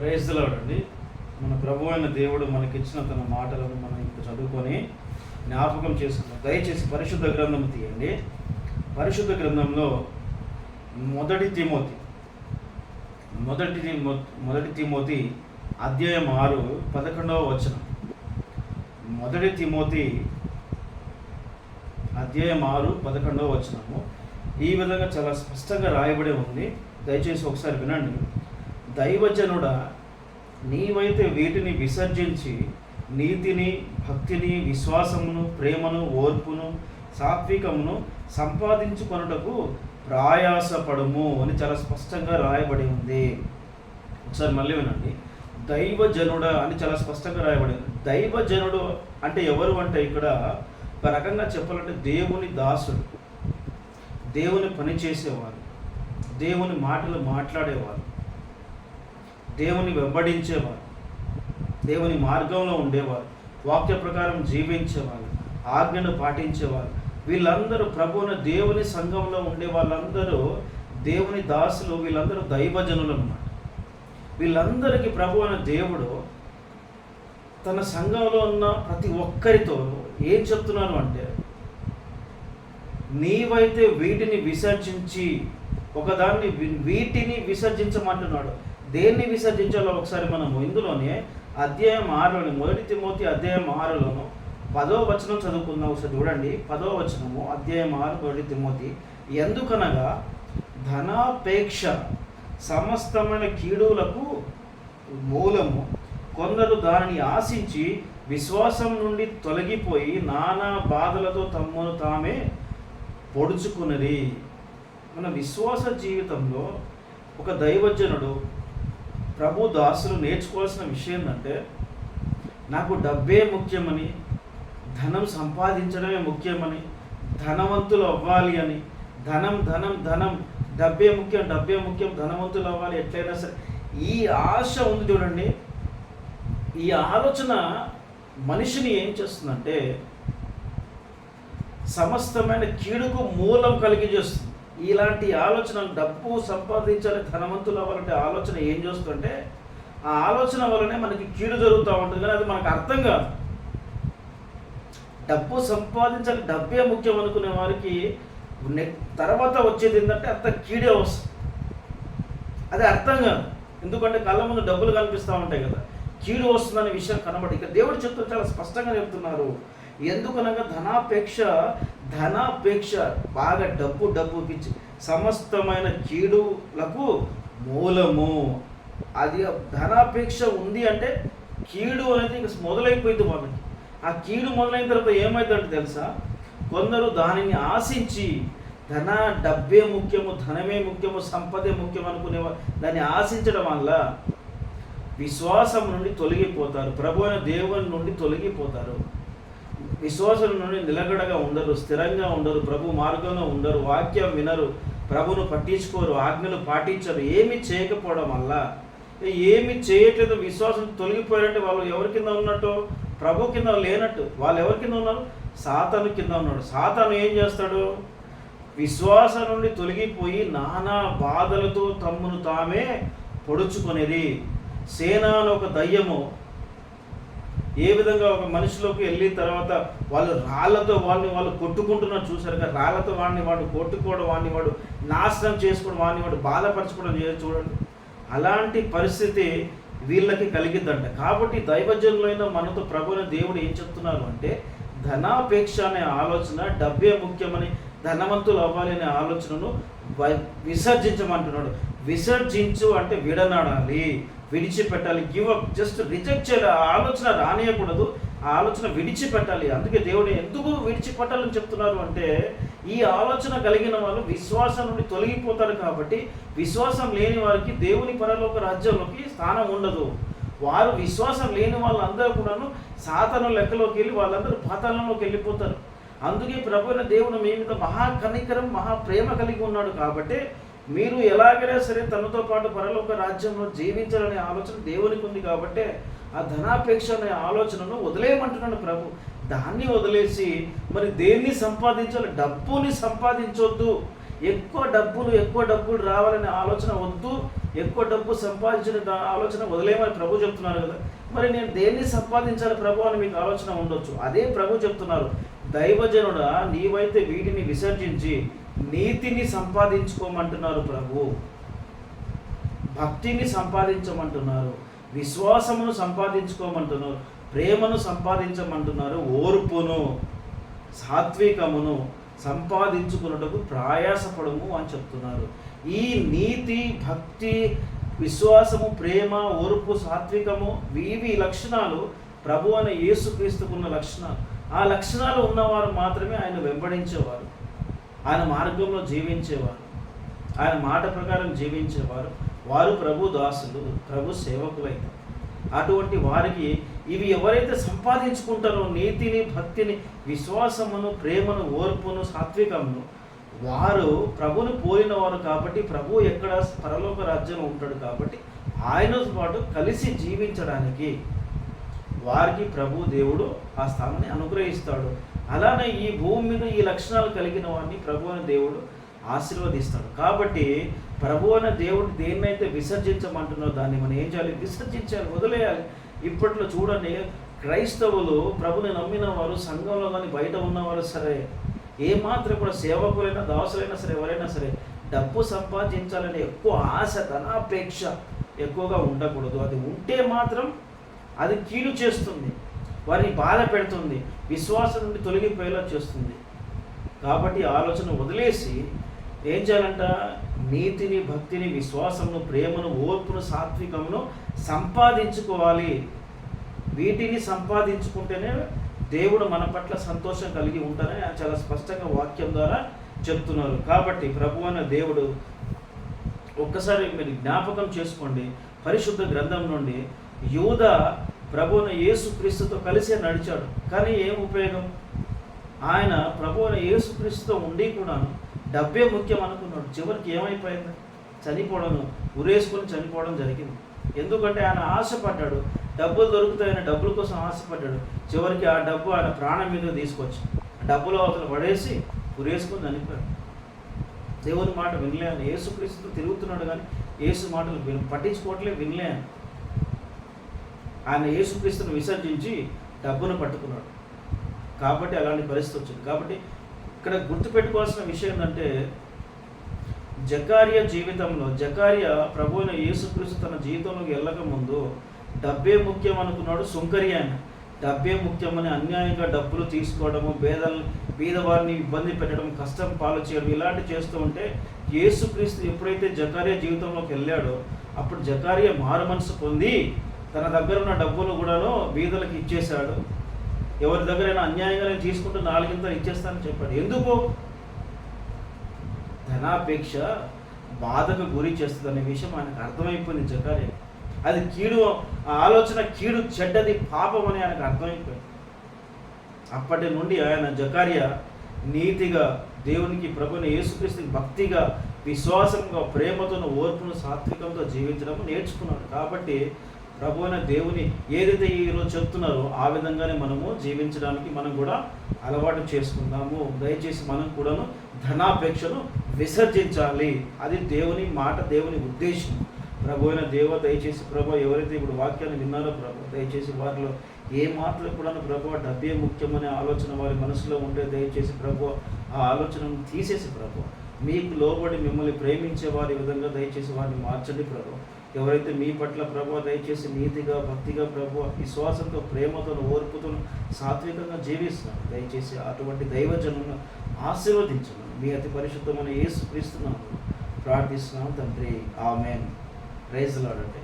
ప్రేజ్లాడండి మన ప్రభు అయిన దేవుడు మనకిచ్చిన తన మాటలను మనం ఇప్పుడు చదువుకొని జ్ఞాపకం చేసుకుందాం. దయచేసి పరిశుద్ధ గ్రంథం తీయండి. పరిశుద్ధ గ్రంథంలో మొదటి తిమోతి మొదటి మొదటి తిమోతి అధ్యాయం ఆరు పదకొండవ వచనం. మొదటి తిమోతి అధ్యాయం ఆరు పదకొండవ వచనము. ఈ విధంగా చాలా స్పష్టంగా రాయబడి ఉంది. దయచేసి ఒకసారి వినండి. దైవజనుడ నీవైతే వీటిని విసర్జించి నీతిని భక్తిని విశ్వాసమును ప్రేమను ఓర్పును సాత్వికమును సంపాదించుకొనుటకు ప్రయాసపడము అని చాలా స్పష్టంగా రాయబడి ఉంది. ఒకసారి మళ్ళీ వినండి. దైవజనుడ అని చాలా స్పష్టంగా రాయబడింది దైవజనుడు అంటే ఎవరు అంటే ఇక్కడ ఒక రకంగా చెప్పాలంటే దేవుని దాసుడు. దేవుని పని చేసేవారు దేవుని మాటలు మాట్లాడేవారు దేవుని వెంబడించేవారు. దేవుని మార్గంలో ఉండేవారు. వాక్య ప్రకారం జీవించేవారు. ఆజ్ఞను పాటించేవారు. వీళ్ళందరూ ప్రభువున దేవుని సంఘంలో ఉండే వాళ్ళందరూ దేవుని దాసులు వీళ్ళందరూ దైవజనులు అన్నమాట వీళ్ళందరికీ ప్రభు అయిన దేవుడు తన సంఘంలో ఉన్న ప్రతి ఒక్కరితో ఏం చెప్తున్నాను అంటే నీవైతే వీటిని విసర్జించి ఒకదాన్ని వీటిని విసర్జించమంటున్నాడు. దేన్ని విసర్జించాలో ఒకసారి మనము ఇందులోనే అధ్యాయం ఆరులోని మొదటి తిమోతి అధ్యాయం ఆరులోను పదో వచనం చదువుకుందాం ఒకసారి చూడండి. పదో వచనము అధ్యాయం ఆరు మొదటి తిమోతి. ఎందుకనగా ధనాపేక్ష సమస్తమైన కీడులకు మూలము కొందరు దానిని ఆశించి విశ్వాసం నుండి తొలగిపోయి నానా బాధలతో తమ్మును తామే పొడుచుకున్నది. మన విశ్వాస జీవితంలో ఒక దైవజనుడు ప్రభు దాసులు నేర్చుకోవాల్సిన విషయం ఏంటంటే నాకు డబ్బే ముఖ్యమని ధనం సంపాదించడమే ముఖ్యమని ధనవంతులు అవ్వాలి అని ధనం ధనం ధనం డబ్బే ముఖ్యం డబ్బే ముఖ్యం ధనవంతులు అవ్వాలి ఎట్లయినా సరే ఈ ఆశ ఉంది చూడండి. ఈ ఆలోచన మనిషిని ఏం చేస్తుందంటే సమస్తమైన కీడుకు మూలం కలిగి చేస్తుంది ఇలాంటి ఆలోచనలు డబ్బు సంపాదించాలి ధనవంతులు అవ్వాలంటే ఆలోచన ఏం చేస్తుందంటే ఆ ఆలోచన వల్లనే మనకి కీడు జరుగుతూ ఉంటుంది కానీ అది మనకు అర్థం కాదు. డబ్బు సంపాదించాలి డబ్బే ముఖ్యం అనుకునే వారికి తర్వాత వచ్చేది ఏంటంటే అంత కీడే వస్తుంది అది అర్థం కాదు. ఎందుకంటే కళ్ళ ముందు డబ్బులు కనిపిస్తూ ఉంటాయి కదా. కీడు వస్తుందనే విషయం కనబడి ఇక దేవుడు చెప్తూ చాలా స్పష్టంగా చెప్తున్నారు. ఎందుకనగా ధనాపేక్ష ధనాపేక్ష బాగా డబ్బు డబ్బు పిచ్చి. సమస్తమైన కీడులకు మూలము. అది ధనాపేక్ష ఉంది అంటే కీడు అనేది ఇంక మొదలైపోయింది వాళ్ళకి ఆ కీడు మొదలైన తర్వాత ఏమవుతుందంటే తెలుసా? కొందరు దానిని ఆశించి ధన డబ్బే ముఖ్యము ధనమే ముఖ్యము సంపదే ముఖ్యం అనుకునే దాన్ని ఆశించడం వల్ల విశ్వాసం నుండి తొలగిపోతారు. ప్రభు అయిన దేవుని నుండి తొలగిపోతారు. విశ్వాసం నుండి నిలకడగా ఉండరు స్థిరంగా ఉండరు ప్రభు మార్గంలో ఉండరు వాక్యం వినరు ప్రభును పట్టించుకోరు ఆజ్ఞలు పాటించరు ఏమి చేయకపోవడం వల్ల? ఏమి చేయట్లేదు విశ్వాసం తొలగిపోయారంటే వాళ్ళు ఎవరి కింద ఉన్నట్టు? ప్రభు కింద లేనట్టు. వాళ్ళు ఎవరి కింద ఉన్నారు? సాతను కింద ఉన్నాడు. సాతను ఏం చేస్తాడు? విశ్వాసం నుండి తొలగిపోయి నానా బాధలతో తమ్మును తామే పొడుచుకునేది. సేన అని ఒక దయ్యము ఏ విధంగా ఒక మనిషిలోకి వెళ్ళిన తర్వాత వాళ్ళు రాళ్ళతో వాళ్ళని వాళ్ళు కొట్టుకుంటున్నారు చూసారు కదా రాళ్ళతో వాడిని వాడు కొట్టుకోవడం వాడిని వాడు నాశనం చేసుకోవడం వాడిని వాడు బాధపరచుకోవడం చేసి చూడండి. అలాంటి పరిస్థితి వీళ్ళకి కలిగిద్దంట. కాబట్టి దైవజనులైన మనతో ప్రభుని దేవుడు ఏం చెప్తున్నారు అంటే ధనాపేక్ష అనే ఆలోచన డబ్బే ముఖ్యమని ధనవంతులు అవ్వాలి అనే ఆలోచనను విసర్జించమంటున్నాడు. విసర్జించు అంటే విడనాడాలి. విడిచిపెట్టాలి. గివ్ అప్ జస్ట్ రిజెక్ట్ చేయాలి. ఆ ఆలోచన రానియకూడదు. ఆ ఆలోచన విడిచిపెట్టాలి. అందుకే దేవుడు ఎందుకు విడిచిపెట్టాలని చెప్తున్నారు అంటే ఈ ఆలోచన కలిగిన వాళ్ళు విశ్వాసం నుండి తొలగిపోతారు కాబట్టి విశ్వాసం లేని వారికి దేవుని పరలోక రాజ్యంలోకి స్థానం ఉండదు. వారు విశ్వాసం లేని వాళ్ళందరూ కూడాను సాతన లెక్కలోకి వెళ్ళి వాళ్ళందరూ పాతాళంలోకి వెళ్ళిపోతారు. అందుకే ప్రభుత్వ దేవుడు మీ మీద మహా కనికరం మహా ప్రేమ కలిగి ఉన్నాడు కాబట్టి మీరు ఎలాగైనా సరే తనతో పాటు పరలోక రాజ్యంలో జీవించాలనే ఆలోచన దేవునికి ఉంది కాబట్టి ఆ ధనాపేక్ష అనే ఆలోచనను వదిలేయమంటున్నాడు ప్రభు. దాన్ని వదిలేసి మరి దేన్ని సంపాదించాలి? డబ్బుని సంపాదించొద్దు. ఎక్కువ డబ్బులు ఎక్కువ డబ్బులు రావాలనే ఆలోచన వద్దు. ఎక్కువ డబ్బు సంపాదించిన ఆలోచన వదిలేయమని ప్రభు చెప్తున్నారు కదా. మరి నేను దేన్ని సంపాదించాలి ప్రభు అని మీకు ఆలోచన ఉండొచ్చు? అదే ప్రభు చెప్తున్నారు. దైవజనుడా నీవైతే వీటిని విసర్జించి నీతిని సంపాదించుకోమంటున్నారు ప్రభు. భక్తిని సంపాదించమంటున్నారు. విశ్వాసమును సంపాదించుకోమంటున్నారు. ప్రేమను సంపాదించమంటున్నారు. ఓర్పును సాత్వికమును సంపాదించుకున్నటకు ప్రయాసపడము అని చెప్తున్నారు. ఈ నీతి భక్తి విశ్వాసము ప్రేమ ఓర్పు సాత్వికము ఇవి లక్షణాలు ప్రభు అనే యేసుక్రీస్తుకున్న లక్షణాలు. ఆ లక్షణాలు ఉన్నవారు మాత్రమే ఆయన వెంబడించేవారు. ఆయన మార్గంలో జీవించేవారు. ఆయన మాట ప్రకారం జీవించేవారు. వారు ప్రభు దాసులు ప్రభు సేవకులైతే అటువంటి వారికి ఇవి ఎవరైతే సంపాదించుకుంటారో నీతిని భక్తిని విశ్వాసమును ప్రేమను ఓర్పును సాత్వికమును వారు ప్రభుని పోలిన వారు కాబట్టి ప్రభు ఎక్కడ పరలోక రాజ్యంలో ఉంటాడు కాబట్టి ఆయనతో పాటు కలిసి జీవించడానికి వారికి ప్రభు దేవుడు ఆ స్థానాన్ని అనుగ్రహిస్తాడు. అలానే ఈ భూమి మీద ఈ లక్షణాలు కలిగిన వాడిని ప్రభు అనే దేవుడు ఆశీర్వదిస్తాడు. కాబట్టి ప్రభు అనే దేవుడు దేన్నైతే విసర్జించమంటున్నో దాన్ని మనం ఏం చేయాలి? విసర్జించాలి వదిలేయాలి. ఇప్పట్లో చూడండి క్రైస్తవులు ప్రభుని నమ్మిన వారు సంఘంలో కానీ బయట ఉన్నవారు సరే ఏమాత్రం కూడా సేవకులైనా దాసులైనా సరే ఎవరైనా సరే డబ్బు సంపాదించాలనే ఎక్కువ ఆశ ధనాపేక్ష ఎక్కువగా ఉండకూడదు. అది ఉంటే మాత్రం అది కీడు చేస్తుంది. వారిని బాధ పెడుతుంది విశ్వాసం నుండి తొలగిపోయేలా చేస్తుంది. కాబట్టి ఆలోచన వదిలేసి ఏం చేయాలంట? నీతిని భక్తిని విశ్వాసమును ప్రేమను ఓర్పును సాత్వికమును సంపాదించుకోవాలి. వీటిని సంపాదించుకుంటేనే దేవుడు మన పట్ల సంతోషం కలిగి ఉంటారని చాలా స్పష్టంగా వాక్యం ద్వారా చెప్తున్నారు. కాబట్టి ప్రభు అన్న దేవుడు ఒక్కసారి మీరు జ్ఞాపకం చేసుకోండి. పరిశుద్ధ గ్రంథం నుండి యూద ప్రభువున యేసుక్రీస్తుతో కలిసే నడిచాడు. కానీ ఏం ఉపయోగం? ఆయన ప్రభువును యేసుక్రీస్తుతో ఉండి కూడాను డబ్బే ముఖ్యం అనుకున్నాడు. చివరికి ఏమైపోయింది? చనిపోవడం ఉరేసుకొని చనిపోవడం జరిగింది. ఎందుకంటే ఆయన ఆశపడ్డాడు. డబ్బులు దొరుకుతాయని డబ్బుల కోసం ఆశపడ్డాడు. చివరికి ఆ డబ్బు ఆయన ప్రాణం మీద తీసుకొచ్చి డబ్బులు అవతల పడేసి ఉరేసుకొని చనిపోయాడు. దేవుని మాట వినలేను. అని యేసుక్రీస్తుతో తిరుగుతున్నాడు కానీ యేసు మాటలు పట్టించుకోవట్లే వినలేను. ఆయన యేసుక్రీస్తును విసర్జించి డబ్బును పట్టుకున్నాడు. కాబట్టి అలాంటి పరిస్థితి వచ్చింది. కాబట్టి ఇక్కడ గుర్తుపెట్టుకోవాల్సిన విషయం ఏంటంటే జకారియా జీవితంలో జకారియా ప్రభువున యేసుక్రీస్తు తన జీవితంలోకి వెళ్ళక ముందు డబ్బే ముఖ్యం అనుకున్నాడు సుంకరి ఆయన. డబ్బే ముఖ్యమని అన్యాయంగా డబ్బులు తీసుకోవడము పేదలు బీదవారిని ఇబ్బంది పెట్టడం కష్టం పాలు చేయడం ఇలాంటి చేస్తూ ఉంటే యేసుక్రీస్తు ఎప్పుడైతే జకారియా జీవితంలోకి వెళ్ళాడో అప్పుడు జకారియా మారు మనసు పొంది తన దగ్గర ఉన్న డబ్బులు కూడాను బీదలకు ఇచ్చేశాడు. ఎవరి దగ్గరైనా అన్యాయంగా నేను తీసుకుంటూ నాలుగింతలు ఇచ్చేస్తానని చెప్పాడు. ఎందుకు? ధనాపేక్ష బాధకు గురి చేస్తుందనే విషయం ఆయనకు అర్థమైపోయింది జకారియా అది కీడు ఆ ఆలోచన కీడు చెడ్డది పాపం అని ఆయనకు అర్థమైపోయింది. అప్పటి నుండి ఆయన జకార్య నీతిగా దేవునికి ప్రభుని యేసుక్రీస్తుని భక్తిగా విశ్వాసంగా ప్రేమతోను ఓర్పును సాత్వికంతో జీవించడం నేర్చుకున్నాడు. కాబట్టి ప్రభు అయిన దేవుని ఏదైతే ఈరోజు చెప్తున్నారో ఆ విధంగానే మనము జీవించడానికి మనం కూడా అలవాటు చేసుకుందాము. దయచేసి మనం కూడాను ధనాపేక్షను విసర్జించాలి. అది దేవుని మాట దేవుని ఉద్దేశం. ప్రభు అయిన దేవ దయచేసి ప్రభు ఎవరైతే ఇప్పుడు వాక్యాన్ని విన్నారో ప్రభు దయచేసి వారిలో ఏ మాటలు కూడా ప్రభు డబ్బే ముఖ్యమనే ఆలోచన వారి మనసులో ఉంటే దయచేసి ప్రభు ఆ ఆలోచనను తీసేసి ప్రభు మీకు లోబడి మిమ్మల్ని ప్రేమించే వారి విధంగా దయచేసి వారిని మార్చండి ప్రభు. ఎవరైతే మీ పట్ల ప్రభు దయచేసి నీతిగా భక్తిగా ప్రభు విశ్వాసంతో ప్రేమతో ఓర్పుతో సాత్వికంగా జీవిస్తున్నారు. దయచేసి అటువంటి దైవజనులను ఆశీర్వదించను మీ అతి పరిశుద్ధమైన ఏసు క్రీస్తున్నాము ప్రార్థిస్తున్నాం తండ్రి. ఆమెన్. ప్రైజ్ లాడంటే